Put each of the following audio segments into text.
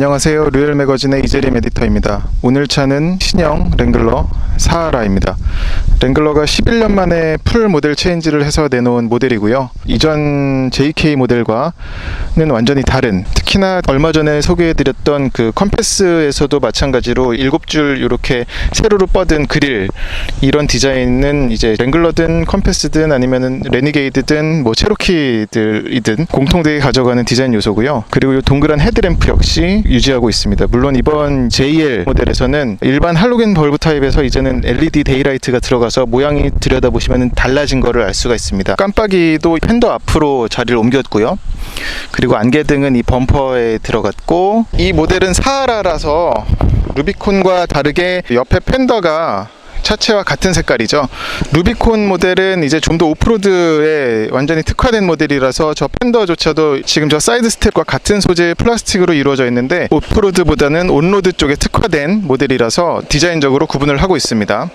안녕하세요. 루엘 매거진의 이재림 에디터입니다. 오늘 차는 신형 랭글러 사하라입니다. 랭글러가 11년 만에 풀 모델 체인지를 해서 내놓은 모델이고요. 이전 JK 모델과는 완전히 다른 특히나 얼마 전에 소개해드렸던 그 컴패스에서도 마찬가지로 7줄 이렇게 세로로 뻗은 그릴 이런 디자인은 이제 랭글러든 컴패스든 아니면은 레니게이드든 뭐 체로키들이든 공통되게 가져가는 디자인 요소고요. 그리고 이 동그란 헤드램프 역시 유지하고 있습니다. 물론 이번 JL 모델에서는 일반 할로겐 벌브 타입에서 이제는 LED 데이라이트가 들어가서 모양이 들여다보시면 달라진 거를 알 수가 있습니다. 깜빡이도 팬더 앞으로 자리를 옮겼고요. 그리고 안개등은 이 범퍼에 들어갔고 이 모델은 사하라라서 루비콘과 다르게 옆에 팬더가 차체와 같은 색깔이죠. 루비콘 모델은 이제 좀 더 오프로드에 완전히 특화된 모델이라서 저 팬더조차도 지금 저 사이드 스텝과 같은 소재의 플라스틱으로 이루어져 있는데 오프로드보다는 온로드 쪽에 특화된 모델이라서 디자인적으로 구분을 하고 있습니다.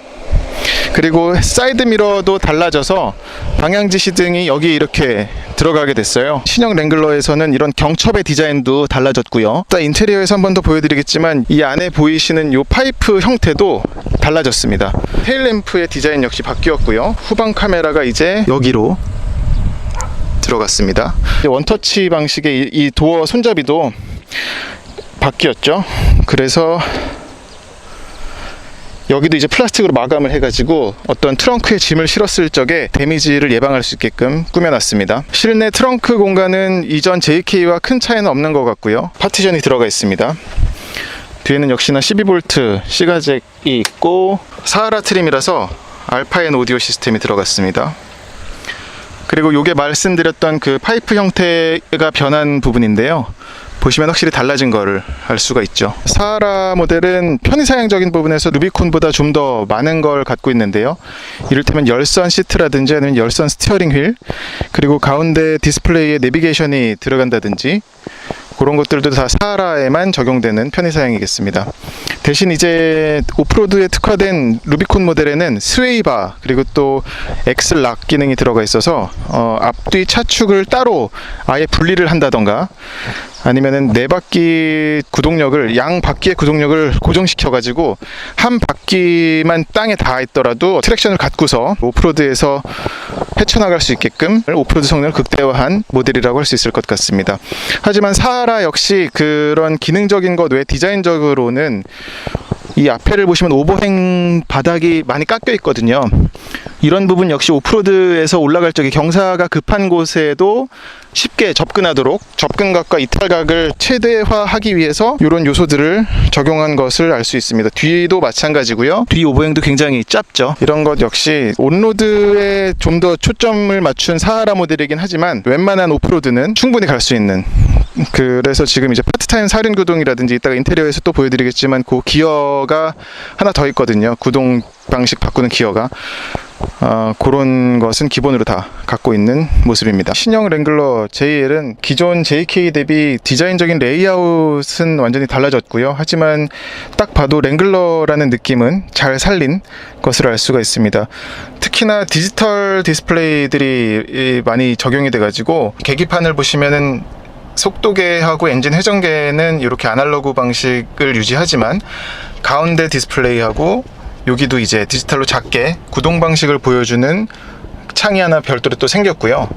그리고 사이드 미러도 달라져서 방향 지시 등이 여기 이렇게 들어가게 됐어요. 신형 랭글러에서는 이런 경첩의 디자인도 달라졌고요. 일단 인테리어에서 한 번 더 보여드리겠지만 이 안에 보이시는 이 파이프 형태도 달라졌습니다. 테일 램프의 디자인 역시 바뀌었고요. 후방 카메라가 이제 여기로 들어갔습니다. 원터치 방식의 이, 이 도어 손잡이도 바뀌었죠. 그래서 여기도 이제 플라스틱으로 마감을 해가지고 어떤 트렁크에 짐을 실었을 적에 데미지를 예방할 수 있게끔 꾸며놨습니다. 실내 트렁크 공간은 이전 JK와 큰 차이는 없는 것 같고요. 파티션이 들어가 있습니다. 뒤에는 역시나 12V 시가잭이 있고 사하라 트림이라서 알파엔 오디오 시스템이 들어갔습니다. 그리고 요게 말씀드렸던 그 파이프 형태가 변한 부분인데요. 보시면 확실히 달라진 거를 알 수가 있죠. 사하라 모델은 편의사양적인 부분에서 루비콘보다 좀 더 많은 걸 갖고 있는데요. 이를테면 열선 시트라든지 아니면 열선 스티어링 휠 그리고 가운데 디스플레이에 내비게이션이 들어간다든지 그런 것들도 다 사하라에만 적용되는 편의 사양이겠습니다. 대신 이제 오프로드에 특화된 루비콘 모델에는 스웨이바 그리고 또 엑슬락 기능이 들어가 있어서 어, 앞뒤 차축을 따로 아예 분리를 한다던가 아니면은 네 바퀴 구동력을 양 바퀴의 구동력을 고정시켜 가지고 한 바퀴만 땅에 닿아 있더라도 트랙션을 갖고서 오프로드에서 헤쳐나갈 수 있게끔 오프로드 성능을 극대화한 모델이라고 할 수 있을 것 같습니다. 하지만 사하라 역시 그런 기능적인 것외 디자인적으로는 이 앞에를 보시면 오버행 바닥이 많이 깎여 있거든요. 이런 부분 역시 오프로드에서 올라갈 적에 경사가 급한 곳에도 쉽게 접근하도록 접근각과 이탈각을 최대화하기 위해서 이런 요소들을 적용한 것을 알 수 있습니다. 뒤도 마찬가지고요. 뒤 오버행도 굉장히 짧죠. 이런 것 역시 온로드에 좀 더 초점을 맞춘 사하라 모델이긴 하지만 웬만한 오프로드는 충분히 갈 수 있는 그래서 지금 이제 파트타임 살인 구동이라든지 이따가 인테리어에서 또 보여드리겠지만 그 기어가 하나 더 있거든요. 구동 방식 바꾸는 기어가 어, 그런 것은 기본으로 다 갖고 있는 모습입니다. 신형 랭글러 JL은 기존 JK 대비 디자인적인 레이아웃은 완전히 달라졌고요. 하지만 딱 봐도 랭글러라는 느낌은 잘 살린 것을 알 수가 있습니다. 특히나 디지털 디스플레이들이 많이 적용이 돼가지고 계기판을 보시면은 속도계하고 엔진 회전계는 이렇게 아날로그 방식을 유지하지만 가운데 디스플레이하고 여기도 이제 디지털로 작게 구동 방식을 보여주는 창이 하나 별도로 또 생겼고요.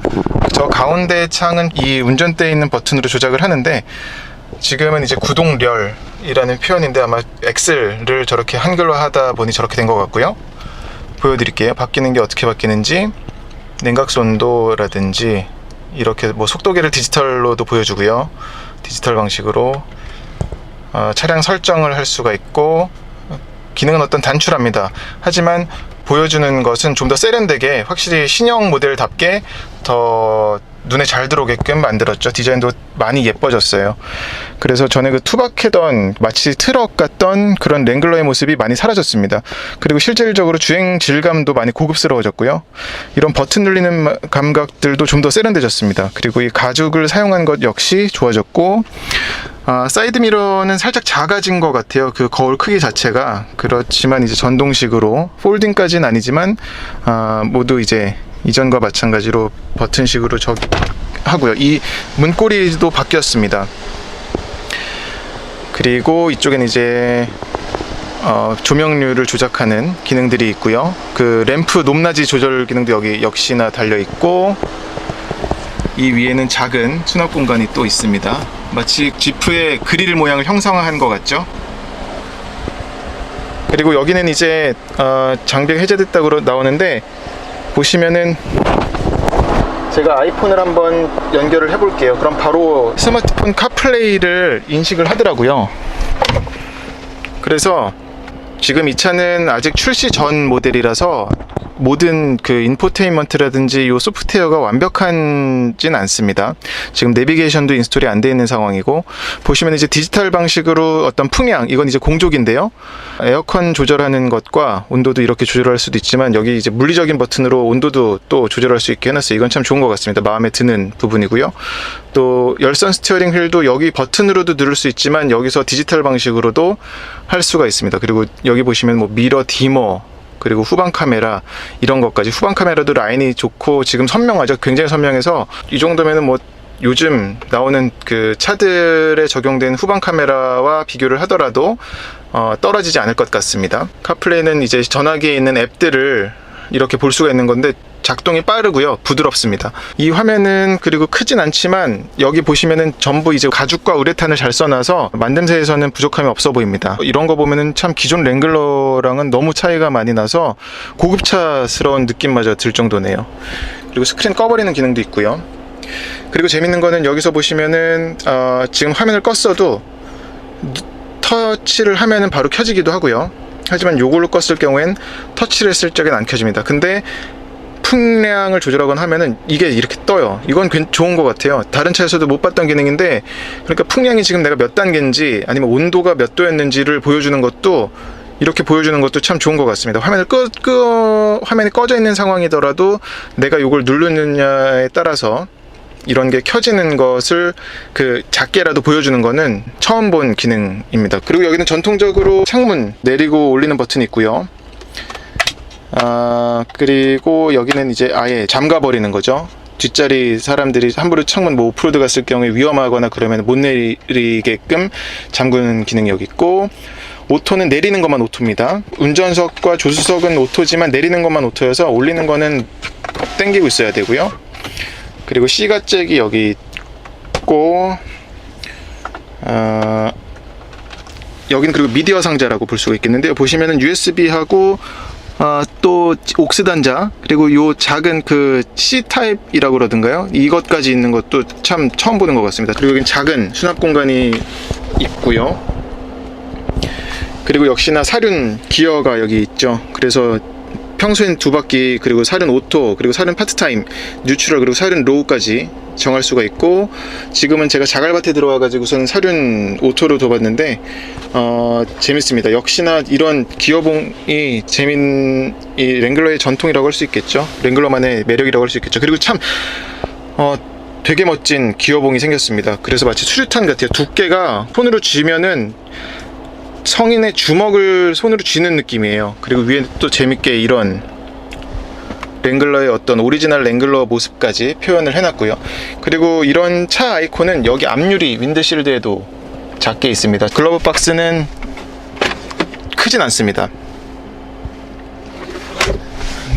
저 가운데 창은 이 운전대에 있는 버튼으로 조작을 하는데 지금은 이제 구동렬이라는 표현인데 아마 엑셀을 저렇게 한글화하다 보니 저렇게 된 것 같고요. 보여드릴게요. 바뀌는 게 어떻게 바뀌는지 냉각수 온도라든지 이렇게 뭐 속도계를 디지털로도 보여주고요. 디지털 방식으로 어, 차량 설정을 할 수가 있고 기능은 어떤 단출합니다. 하지만 보여주는 것은 좀 더 세련되게 확실히 신형 모델답게 더 눈에 잘 들어오게끔 만들었죠. 디자인도 많이 예뻐졌어요. 그래서 전에 그 투박했던 마치 트럭 같던 그런 랭글러의 모습이 많이 사라졌습니다. 그리고 실질적으로 주행 질감도 많이 고급스러워졌고요. 이런 버튼 눌리는 마- 감각들도 좀 더 세련돼졌습니다. 그리고 이 가죽을 사용한 것 역시 좋아졌고 아, 사이드 미러는 살짝 작아진 것 같아요. 그 거울 크기 자체가 그렇지만 이제 전동식으로 폴딩까지는 아니지만 아, 모두 이제 이전과 마찬가지로 버튼식으로 저 하고요. 이 문고리도 바뀌었습니다. 그리고 이쪽엔 이제 어, 조명률을 조작하는 기능들이 있고요. 그 램프 높낮이 조절 기능도 여기 역시나 달려 있고 이 위에는 작은 수납 공간이 또 있습니다. 마치 지프의 그릴 모양을 형상화한 것 같죠? 그리고 여기는 이제 어, 장비가 해제됐다고 나오는데 보시면은 제가 아이폰을 한번 연결을 해 볼게요. 그럼 바로 스마트폰 카플레이를 인식을 하더라고요. 그래서 지금 이 차는 아직 출시 전 모델이라서 모든 그 인포테인먼트라든지 이 소프트웨어가 완벽하진 않습니다. 지금 내비게이션도 인스톨이 안 돼 있는 상황이고 보시면 이제 디지털 방식으로 어떤 풍량 이건 이제 공조기인데요. 에어컨 조절하는 것과 온도도 이렇게 조절할 수도 있지만 여기 이제 물리적인 버튼으로 온도도 또 조절할 수 있게 해놨어요. 이건 참 좋은 것 같습니다. 마음에 드는 부분이고요. 또 열선 스티어링 휠도 여기 버튼으로도 누를 수 있지만 여기서 디지털 방식으로도 할 수가 있습니다. 그리고 여기 보시면 뭐 미러 디머 그리고 후방 카메라 이런 것까지 후방 카메라도 라인이 좋고 지금 선명하죠. 굉장히 선명해서 이 정도면은 뭐 요즘 나오는 그 차들에 적용된 후방 카메라와 비교를 하더라도 어, 떨어지지 않을 것 같습니다. 카플레이는 이제 전화기에 있는 앱들을 이렇게 볼 수가 있는 건데 작동이 빠르고요. 부드럽습니다. 이 화면은 그리고 크진 않지만 여기 보시면은 전부 이제 가죽과 우레탄을 잘 써놔서 만듦새에서는 부족함이 없어 보입니다. 이런 거 보면은 참 기존 랭글러랑은 너무 차이가 많이 나서 고급차스러운 느낌마저 들 정도네요. 그리고 스크린 꺼버리는 기능도 있고요. 그리고 재밌는 거는 여기서 보시면은 어, 지금 화면을 껐어도 터치를 하면은 바로 켜지기도 하고요 하지만 요걸로 껐을 경우엔 터치를 했을 적엔 안 켜집니다 근데 풍량을 조절하거나 하면은 이게 이렇게 떠요. 이건 괜- 좋은 것 같아요. 다른 차에서도 못 봤던 기능인데, 그러니까 풍량이 지금 내가 몇 단계인지 아니면 온도가 몇 도였는지를 보여주는 것도 이렇게 보여주는 것도 참 좋은 것 같습니다. 화면을 끄, 끄, 화면이 꺼져 있는 상황이더라도 내가 이걸 누르느냐에 따라서 이런 게 켜지는 것을 그 작게라도 보여주는 거는 처음 본 기능입니다. 그리고 여기는 전통적으로 창문 내리고 올리는 버튼이 있고요. 아 그리고 여기는 이제 아예 잠가 버리는 거죠. 뒷자리 사람들이 함부로 창문 뭐 오프로드 갔을 경우에 위험하거나 그러면 못 내리게끔 잠그는 기능이 여기 있고 오토는 내리는 것만 오토입니다. 운전석과 조수석은 오토지만 내리는 것만 오토여서 올리는 거는 땡기고 있어야 되고요. 그리고 C가 잭이 여기 있고 어, 여기는 그리고 미디어 상자라고 볼 수가 있겠는데요. 보시면은 USB하고 아, 또 옥스 단자 그리고 요 작은 그 C 타입이라고 그러던가요? 이것까지 있는 것도 참 처음 보는 것 같습니다. 그리고 여기 작은 수납 공간이 있고요. 그리고 역시나 사륜 기어가 여기 있죠. 그래서 평소엔 두 바퀴 그리고 사륜 오토 그리고 사륜 파트타임 뉴트럴 그리고 사륜 로우까지 정할 수가 있고 지금은 제가 자갈밭에 들어와 가지고서는 사륜 오토로 둬봤는데 어 재밌습니다. 역시나 이런 기어봉이 재민 이 랭글러의 전통이라고 할 수 있겠죠? 랭글러만의 매력이라고 할 수 있겠죠? 그리고 참 어, 되게 멋진 기어봉이 생겼습니다. 그래서 마치 수류탄 같아요. 두께가 손으로 쥐면은 성인의 주먹을 손으로 쥐는 느낌이에요. 그리고 위에 또 재밌게 이런 랭글러의 어떤 오리지널 랭글러 모습까지 표현을 해놨고요. 그리고 이런 차 아이콘은 여기 앞유리 윈드실드에도 작게 있습니다. 글러브 박스는 크진 않습니다.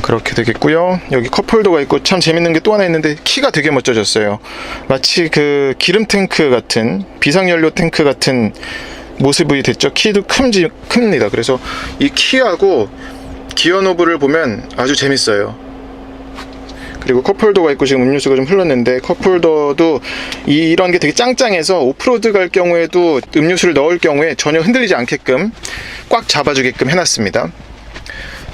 그렇게 되겠고요. 여기 컵홀더가 있고 참 재밌는 게 또 하나 있는데 키가 되게 멋져졌어요. 마치 그 기름 탱크 같은 비상연료 탱크 같은 모습이 됐죠. 키도 큼지, 큽니다. 그래서 이 키하고 기어 노브를 보면 아주 재밌어요. 그리고 컵홀더가 있고 지금 음료수가 좀 흘렀는데 컵홀더도 이, 이런 게 되게 짱짱해서 오프로드 갈 경우에도 음료수를 넣을 경우에 전혀 흔들리지 않게끔 꽉 잡아주게끔 해놨습니다.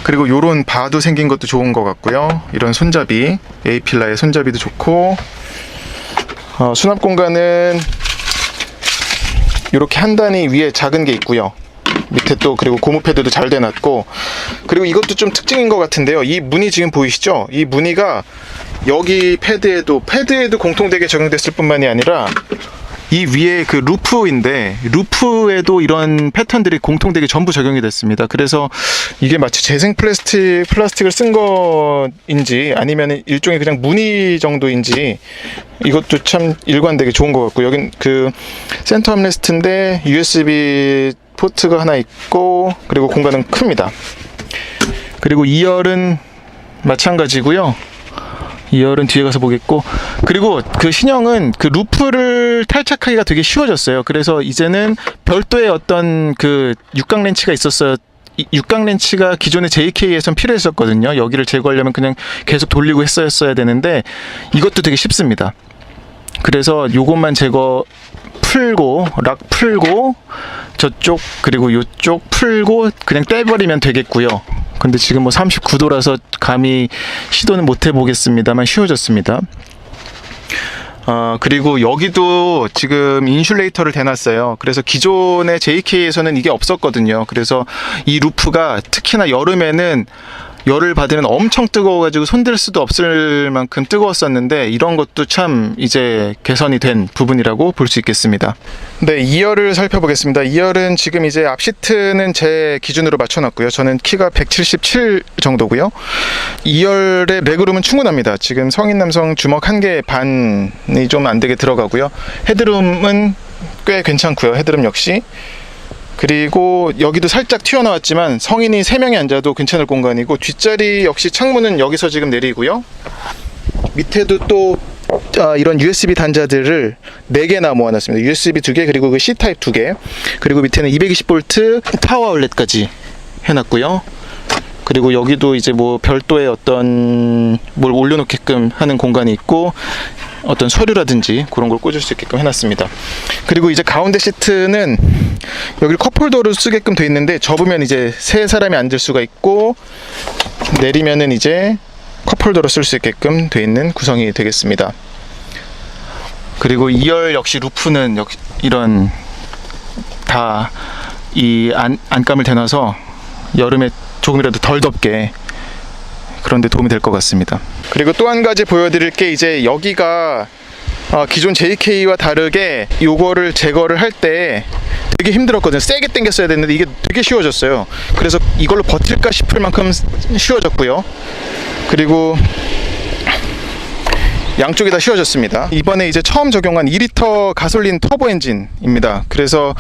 그리고 요런 바도 생긴 것도 좋은 것 같고요. 이런 손잡이, 에이필라의 손잡이도 좋고 어, 수납 공간은 이렇게 한 단위 위에 작은 게 있고요. 밑에 또 그리고 고무 패드도 잘 대놨고 그리고 이것도 좀 특징인 것 같은데요. 이 무늬 지금 보이시죠? 이 무늬가 여기 패드에도 패드에도 공통되게 적용됐을 뿐만이 아니라 이 위에 그 루프인데 루프에도 이런 패턴들이 공통되게 전부 적용이 됐습니다. 그래서 이게 마치 재생 플라스틱 플라스틱을 쓴 거인지 아니면 일종의 그냥 무늬 정도인지 이것도 참 일관되게 좋은 것 같고 여긴 그 센터 암레스트인데 USB 포트가 하나 있고 그리고 공간은 큽니다. 그리고 2열은 마찬가지고요. 2열은 뒤에 가서 보겠고 그리고 그 신형은 그 루프를 탈착하기가 되게 쉬워졌어요. 그래서 이제는 별도의 어떤 그 육각 렌치가 있었어요. 이 육각 렌치가 기존의 JK에선 필요했었거든요. 여기를 제거하려면 그냥 계속 돌리고 했었어야 되는데 이것도 되게 쉽습니다. 그래서 요것만 제거 풀고 락 풀고 저쪽 그리고 요쪽 풀고 그냥 떼버리면 되겠고요. 근데 지금 뭐 39도라서 감히 시도는 못 해보겠습니다만 쉬워졌습니다. 어, 그리고 여기도 지금 인슐레이터를 대놨어요. 그래서 기존의 JK에서는 이게 없었거든요. 그래서 이 루프가 특히나 여름에는 열을 받으면 엄청 뜨거워가지고 손댈 수도 없을 만큼 뜨거웠었는데 이런 것도 참 이제 개선이 된 부분이라고 볼 수 있겠습니다. 네, 2열을 살펴보겠습니다. 2열은 지금 이제 앞 시트는 제 기준으로 맞춰놨고요. 저는 키가 177 정도고요. 2열의 레그룸은 충분합니다. 지금 성인 남성 주먹 한 개 반이 좀 안 되게 들어가고요. 헤드룸은 꽤 괜찮고요. 헤드룸 역시. 그리고 여기도 살짝 튀어나왔지만 성인이 3명이 앉아도 괜찮을 공간이고 뒷자리 역시 창문은 여기서 지금 내리고요. 밑에도 또 아, 이런 USB 단자들을 4개나 모아놨습니다. USB 2개 그리고 그 C타입 2개 그리고 밑에는 220V 타워 아울렛까지 해놨고요. 그리고 여기도 이제 뭐 별도의 어떤 뭘 올려놓게끔 하는 공간이 있고 어떤 서류라든지 그런 걸 꽂을 수 있게끔 해놨습니다. 그리고 이제 가운데 시트는 여기를 컵홀더로 쓰게끔 돼 있는데 접으면 이제 세 사람이 앉을 수가 있고 내리면은 이제 컵홀더로 쓸 수 있게끔 돼 있는 구성이 되겠습니다. 그리고 2열 역시 루프는 역 이런 다 이 안감을 대놔서 여름에 조금이라도 덜 덥게 그런데 도움이 될 것 같습니다. 그리고 또 한 가지 보여드릴 게 이제 여기가 어, 기존 JK와 다르게 요거를 제거를 할 때 되게 힘들었거든요. 세게 당겼어야 됐는데 이게 되게 쉬워졌어요. 그래서 이걸로 버틸까 싶을 만큼 쉬워졌고요. 그리고 양쪽이 다 쉬워졌습니다. 이번에 이제 처음 적용한 2리터 가솔린 터보 엔진입니다. 그래서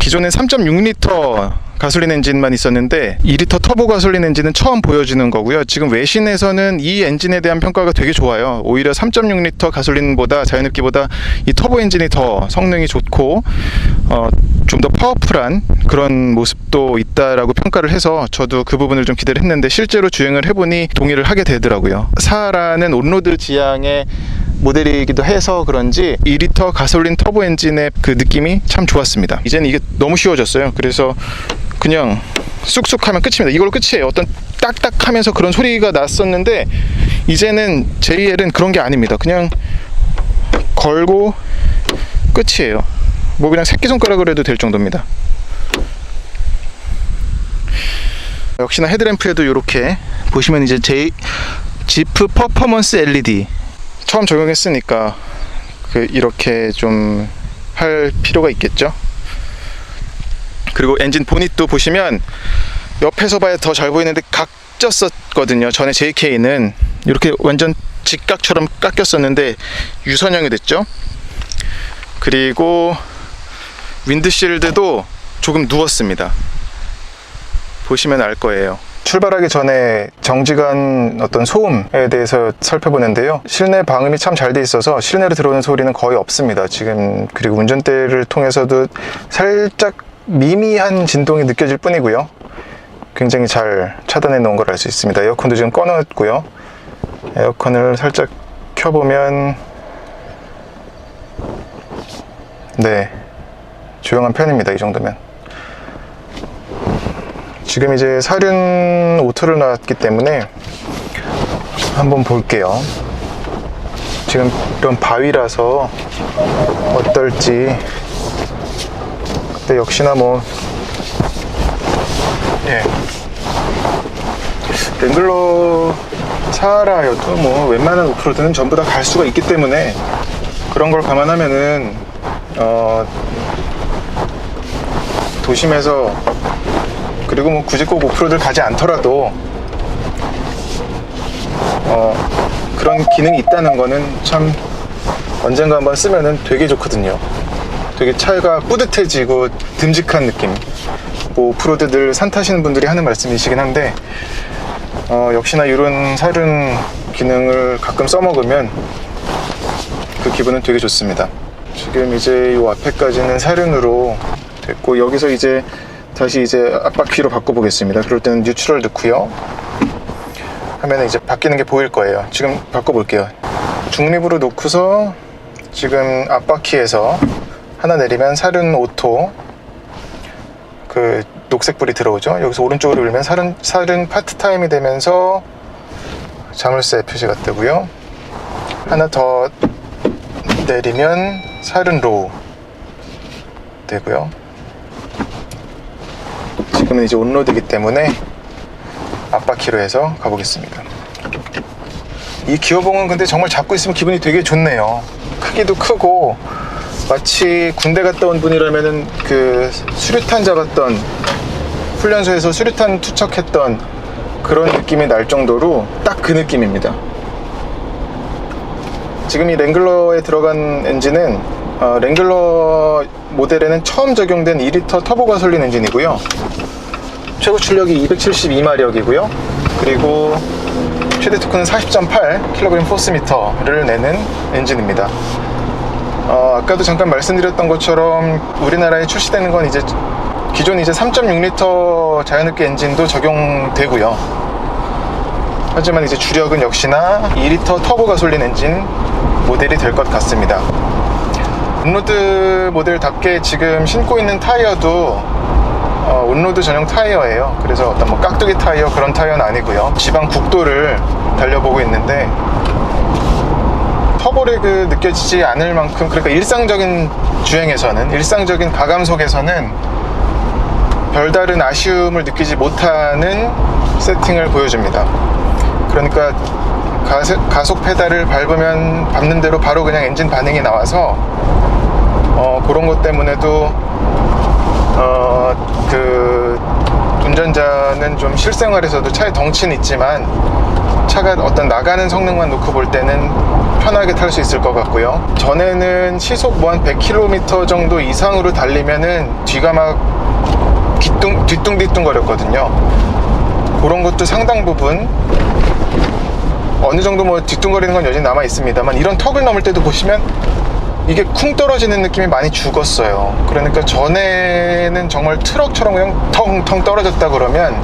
기존엔 3.6리터 가솔린 엔진만 있었는데 2리터 터보 가솔린 엔진은 처음 보여주는 거고요. 지금 외신에서는 이 엔진에 대한 평가가 되게 좋아요. 오히려 3.6리터 가솔린보다 자연흡기보다 이 터보 엔진이 더 성능이 좋고 어, 좀 더 파워풀한 그런 모습도 있다라고 평가를 해서 저도 그 부분을 좀 기대를 했는데 실제로 주행을 해보니 동의를 하게 되더라고요. 사라는 온로드 지향의 모델이기도 해서 그런지 2리터 가솔린 터보 엔진의 그 느낌이 참 좋았습니다. 이제는 이게 너무 쉬워졌어요. 그래서 그냥 쑥쑥 하면 끝입니다. 이걸로 끝이에요. 어떤 딱딱 하면서 그런 소리가 났었는데 이제는 JL은 그런 게 아닙니다. 그냥 걸고 끝이에요. 뭐 그냥 새끼손가락으로 해도 될 정도입니다. 역시나 헤드램프에도 이렇게 보시면 이제 제 지프 퍼포먼스 LED 처음 적용했으니까 그 이렇게 좀 할 필요가 있겠죠. 그리고 엔진 보닛도 보시면 옆에서 봐야 더 잘 보이는데 각졌었거든요. 전에 JK는 이렇게 완전 직각처럼 깎였었는데 유선형이 됐죠. 그리고 윈드실드도 조금 누웠습니다. 보시면 알 거예요. 출발하기 전에 정지간 어떤 소음에 대해서 살펴보는데요. 실내 방음이 참 잘 돼 있어서 실내로 들어오는 소리는 거의 없습니다. 지금 그리고 운전대를 통해서도 살짝 미미한 진동이 느껴질 뿐이고요. 굉장히 잘 차단해 놓은 걸 알 수 있습니다. 에어컨도 지금 꺼놨고요. 에어컨을 살짝 켜보면 네 조용한 편입니다. 이 정도면. 지금 이제 사륜 오토를 놨기 때문에 한번 볼게요. 지금 이런 바위라서 어떨지. 근데 역시나 뭐, 예. 랭글러 사라여도 뭐 웬만한 오프로드는 전부 다 갈 수가 있기 때문에 그런 걸 감안하면은 어, 도심에서 그리고 뭐 굳이 꼭 오프로드를 가지 않더라도 어, 그런 기능이 있다는 거는 참 언젠가 한번 쓰면은 되게 좋거든요. 되게 차가 뿌듯해지고 듬직한 느낌. 뭐 오프로드 늘산 타시는 분들이 하는 말씀이시긴 한데 어, 역시나 이런 살은 기능을 가끔 써먹으면 그 기분은 되게 좋습니다. 지금 이제 이 앞에까지는 사륜으로 됐고 여기서 이제 다시 이제 앞바퀴로 바꿔보겠습니다. 그럴 때는 뉴트럴 넣고요. 하면 이제 바뀌는 게 보일 거예요. 지금 바꿔볼게요. 중립으로 놓고서 지금 앞바퀴에서 하나 내리면 사륜 오토 그 녹색불이 들어오죠. 여기서 오른쪽으로 밀면 사륜, 사륜 파트 타임이 되면서 자물쇠 표시가 뜨고요. 하나 더 내리면 사륜 로우 되고요. 지금은 이제 온로드이기 때문에 앞바퀴로 해서 가보겠습니다. 이 기어봉은 근데 정말 잡고 있으면 기분이 되게 좋네요. 크기도 크고 마치 군대 갔다 온 분이라면은 그 수류탄 잡았던 훈련소에서 수류탄 투척했던 그런 느낌이 날 정도로 딱 그 느낌입니다. 지금 이 랭글러에 들어간 엔진은 어, 랭글러 모델에는 처음 적용된 2리터 터보 가솔린 엔진이고요. 최고 출력이 272마력이고요. 그리고 최대 토크는 40.8kg 포스미터를 내는 엔진입니다. 어, 아까도 잠깐 말씀드렸던 것처럼 우리나라에 출시되는 건 이제 기존 이제 3.6리터 자연흡기 엔진도 적용되고요. 하지만 이제 주력은 역시나 2리터 터보 가솔린 엔진 모델이 될 것 같습니다. 온로드 모델답게 지금 신고 있는 타이어도 어, 온로드 전용 타이어예요. 그래서 어떤 뭐 깍두기 타이어 그런 타이어는 아니고요. 지방 국도를 달려보고 있는데 터보레그 느껴지지 않을 만큼 그러니까 일상적인 주행에서는 일상적인 가감 속에서는 별다른 아쉬움을 느끼지 못하는 세팅을 보여줍니다. 그러니까 가속, 페달을 밟으면 밟는 대로 바로 그냥 엔진 반응이 나와서 어, 그런 것 때문에도 어, 그 운전자는 좀 실생활에서도 차의 덩치는 있지만 차가 어떤 나가는 성능만 놓고 볼 때는 편하게 탈 수 있을 것 같고요. 전에는 시속 뭐 한 100km 정도 이상으로 달리면은 뒤가 막 뒤뚱, 뒤뚱뒤뚱 거렸거든요. 그런 것도 상당 부분 어느 정도 뭐 뒤뚱거리는 건 여전히 남아 있습니다만 이런 턱을 넘을 때도 보시면 이게 쿵 떨어지는 느낌이 많이 죽었어요. 그러니까 전에는 정말 트럭처럼 그냥 텅텅 떨어졌다 그러면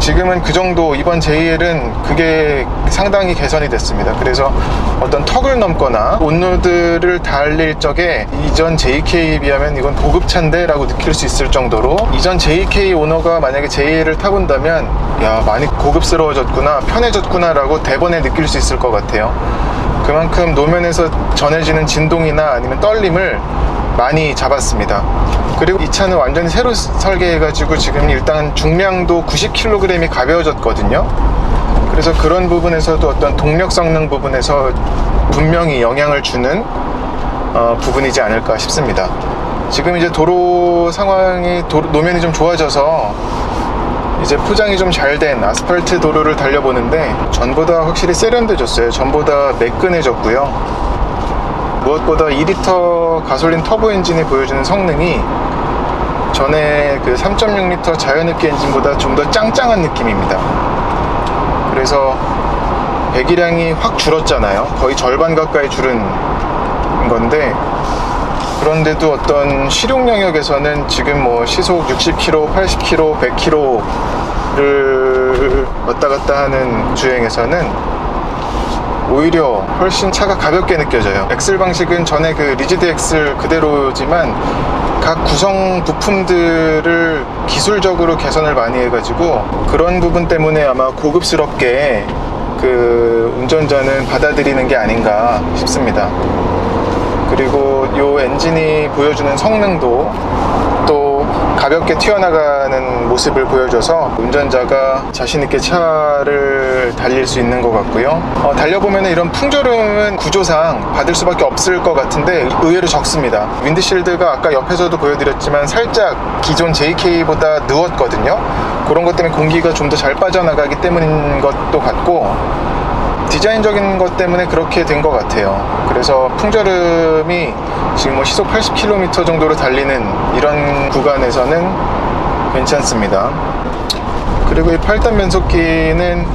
지금은 그 정도 이번 JL은 그게 상당히 개선이 됐습니다. 그래서 어떤 턱을 넘거나 온로드를 달릴 적에 이전 JK에 비하면 이건 고급차인데 라고 느낄 수 있을 정도로 이전 JK 오너가 만약에 JL을 타본다면 야 많이 고급스러워졌구나 편해졌구나 라고 대번에 느낄 수 있을 것 같아요. 그만큼 노면에서 전해지는 진동이나 아니면 떨림을 많이 잡았습니다. 그리고 이 차는 완전히 새로 설계해 가지고 지금 일단 중량도 90kg이 가벼워졌거든요. 그래서 그런 부분에서도 어떤 동력 성능 부분에서 분명히 영향을 주는 어, 부분이지 않을까 싶습니다. 지금 이제 도로 상황이 도로- 노면이 좀 좋아져서 이제 포장이 좀 잘 된 아스팔트 도로를 달려보는데 전보다 확실히 세련돼졌어요. 전보다 매끈해졌고요. 무엇보다 2리터 가솔린 터보 엔진이 보여주는 성능이 전에 그 3.6리터 자연흡기 엔진보다 좀 더 짱짱한 느낌입니다. 그래서 배기량이 확 줄었잖아요. 거의 절반 가까이 줄은 건데 그런데도 어떤 실용 영역에서는 지금 뭐 시속 60km, 80km, 100km를 왔다 갔다 하는 주행에서는 오히려 훨씬 차가 가볍게 느껴져요. 엑셀 방식은 전에 그 리지드 엑셀 그대로지만 각 구성 부품들을 기술적으로 개선을 많이 해가지고 그런 부분 때문에 아마 고급스럽게 그 운전자는 받아들이는 게 아닌가 싶습니다. 그리고 요 엔진이 보여주는 성능도 또 가볍게 튀어나가는 모습을 보여줘서 운전자가 자신있게 차를 달릴 수 있는 것 같고요. 어, 달려보면 이런 풍절음은 구조상 받을 수밖에 없을 것 같은데 의외로 적습니다. 윈드실드가 아까 옆에서도 보여드렸지만 살짝 기존 JK보다 누웠거든요. 그런 것 때문에 공기가 좀 더 잘 빠져나가기 때문인 것도 같고 디자인적인 것 때문에 그렇게 된 것 같아요. 그래서 풍절음이 지금 뭐 시속 80km 정도로 달리는 이런 구간에서는 괜찮습니다. 그리고 이 8단 변속기는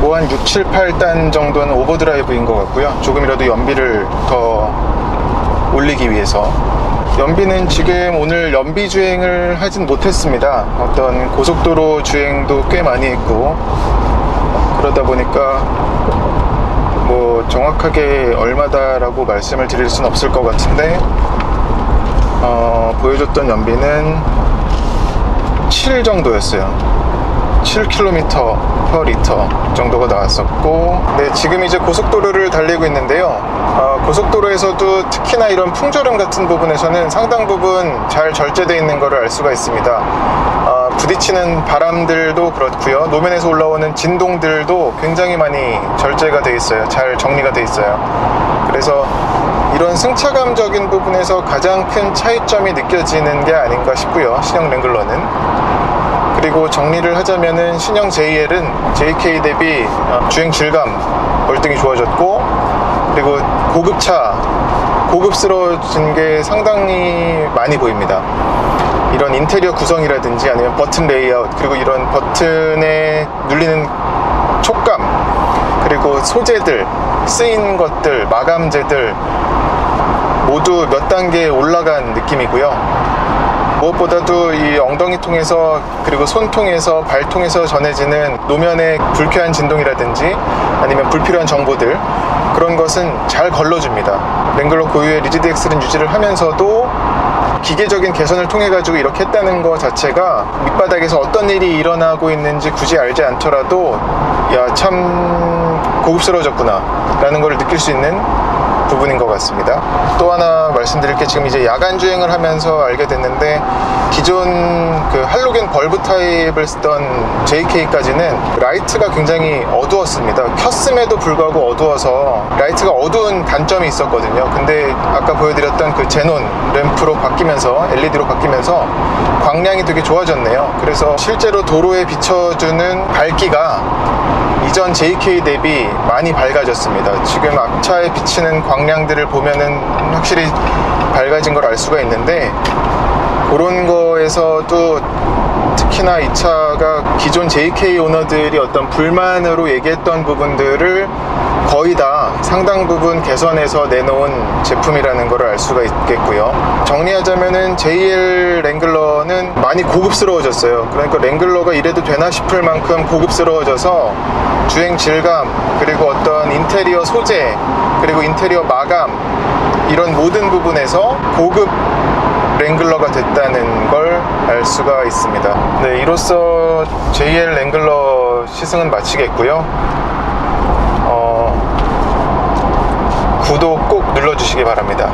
뭐 한 6, 7, 8단 정도는 오버드라이브인 것 같고요. 조금이라도 연비를 더 올리기 위해서. 연비는 지금 오늘 연비 주행을 하진 못했습니다. 어떤 고속도로 주행도 꽤 많이 했고, 그러다 보니까 뭐 정확하게 얼마다라고 말씀을 드릴 수는 없을 것 같은데 어, 보여줬던 연비는 7 정도였어요. 7km per 리터 정도가 나왔었고 네, 지금 이제 고속도로를 달리고 있는데요 어, 고속도로에서도 특히나 이런 풍절음 같은 부분에서는 상당 부분 잘 절제되어 있는 것을 알 수가 있습니다 어, 부딪히는 바람들도 그렇고요. 노면에서 올라오는 진동들도 굉장히 많이 절제가 되어 있어요. 잘 정리가 되어 있어요. 그래서 이런 승차감적인 부분에서 가장 큰 차이점이 느껴지는 게 아닌가 싶고요. 신형 랭글러는. 그리고 정리를 하자면은 신형 JL은 JK 대비 어, 주행 질감 월등히 좋아졌고 그리고 고급차 고급스러워진 게 상당히 많이 보입니다. 이런 인테리어 구성이라든지 아니면 버튼 레이아웃 그리고 이런 버튼에 눌리는 촉감 그리고 소재들 쓰인 것들 마감재들 모두 몇 단계 올라간 느낌이고요. 무엇보다도 이 엉덩이 통해서 그리고 손 통해서 발 통해서 전해지는 노면의 불쾌한 진동이라든지 아니면 불필요한 정보들 그런 것은 잘 걸러줍니다. 랭글러 고유의 리지드 엑셀은 유지를 하면서도 기계적인 개선을 통해 가지고 이렇게 했다는 것 자체가 밑바닥에서 어떤 일이 일어나고 있는지 굳이 알지 않더라도 야 참 고급스러워졌구나 라는 걸 느낄 수 있는 부분인 것 같습니다. 또 하나 말씀드릴 게 지금 이제 야간 주행을 하면서 알게 됐는데 기존 그 할로겐 벌브 타입을 쓰던 JK까지는 라이트가 굉장히 어두웠습니다. 켰음에도 불구하고 어두워서 라이트가 어두운 단점이 있었거든요. 근데 아까 보여드렸던 그 제논 램프로 바뀌면서 LED로 바뀌면서 광량이 되게 좋아졌네요. 그래서 실제로 도로에 비춰주는 밝기가 이전 JK 대비 많이 밝아졌습니다. 지금 앞차에 비치는 광량들을 보면은 확실히 밝아진 걸 알 수가 있는데 그런 거에서도 특히나 이 차가 기존 JK 오너들이 어떤 불만으로 얘기했던 부분들을 거의 다 상당 부분 개선해서 내놓은 제품이라는 걸알 수가 있겠고요. 정리하자면은 JL 랭글러는 많이 고급스러워졌어요. 그러니까 랭글러가 이래도 되나 싶을 만큼 고급스러워져서 주행 질감 그리고 어떤 인테리어 소재 그리고 인테리어 마감 이런 모든 부분에서 고급 랭글러가 됐다는 걸 알 수가 있습니다. 네, 이로써 JL 랭글러 시승은 마치겠고요. 어, 구독 꼭 눌러주시기 바랍니다.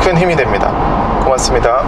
큰 힘이 됩니다. 고맙습니다.